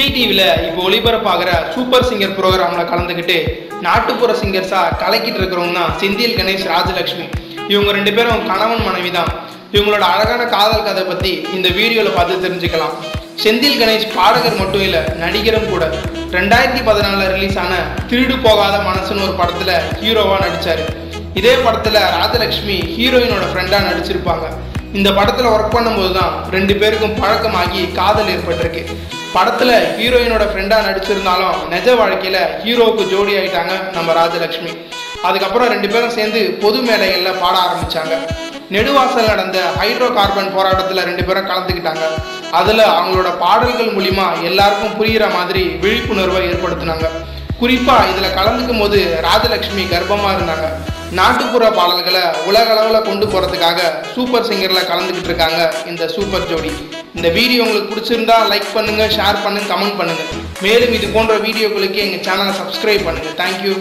விஜய் டிவியில் இப்போ ஒளிபரப்பாகிற super singer ப்ரோக்ராமில் கலந்துக்கிட்டு நாட்டுப்புற சிங்கர்ஸாக கலக்கிட்டு இருக்கிறவங்க தான் செந்தில் கணேஷ் ராஜலக்ஷ்மி இவங்க ரெண்டு பேரும் கணவன் மனைவி தான். இவங்களோட அழகான காதல் கதை பற்றி இந்த வீடியோவில் பார்த்து தெரிஞ்சுக்கலாம். செந்தில் கணேஷ் பாடகர் மட்டும் இல்லை நடிகரும் கூட. ரெண்டாயிரத்தி பதினாலில் ரிலீஸ் ஆன திருடு போகாத மனசுன்னு ஒரு படத்தில் ஹீரோவாக நடித்தார் இதே படத்தில் ராஜலக்ஷ்மி ஹீரோயினோட ஃப்ரெண்டாக நடிச்சிருப்பாங்க. இந்த படத்தில் ஒர்க் பண்ணும்போது தான் ரெண்டு பேருக்கும் பழக்கமாகி காதல் ஏற்பட்டிருக்கு. படத்தில் ஹீரோயினோட ஃப்ரெண்டாக நடிச்சிருந்தாலும் நிஜ வாழ்க்கையில் ஹீரோவுக்கு ஜோடி ஆயிட்டாங்க நம்ம ராஜலக்ஷ்மி அதுக்கப்புறம் ரெண்டு பேரும் சேர்ந்து பொது மேடைகளில் பாட ஆரம்பிச்சாங்க. நெடுவாசல் நடந்த ஹைட்ரோ கார்பன் போராட்டத்தில் ரெண்டு பேரும் கலந்துக்கிட்டாங்க. அதில் அவங்களோட பாடல்கள் மூலிமா எல்லாருக்கும் புரிகிற மாதிரி விழிப்புணர்வை ஏற்படுத்தினாங்க. குறிப்பாக இதில் கலந்துக்கும் போது ராஜலக்ஷ்மி கர்ப்பமாக இருந்தாங்க. நாட்டுப்புற பாடல்களை உலக அளவில் கொண்டு போகிறதுக்காக சூப்பர் சிங்கரில் கலந்துக்கிட்டு இருக்காங்க இந்த சூப்பர் ஜோடி. இந்த வீடியோ உங்களுக்கு பிடிச்சிருந்தா லைக் பண்ணுங்கள் ஷேர் பண்ணுங்கள் கமெண்ட் பண்ணுங்கள் மேலும் இது போன்ற வீடியோக்களுக்கு எங்கள் சேனலை சப்ஸ்கிரைப் பண்ணுங்கள் தேங்க்யூ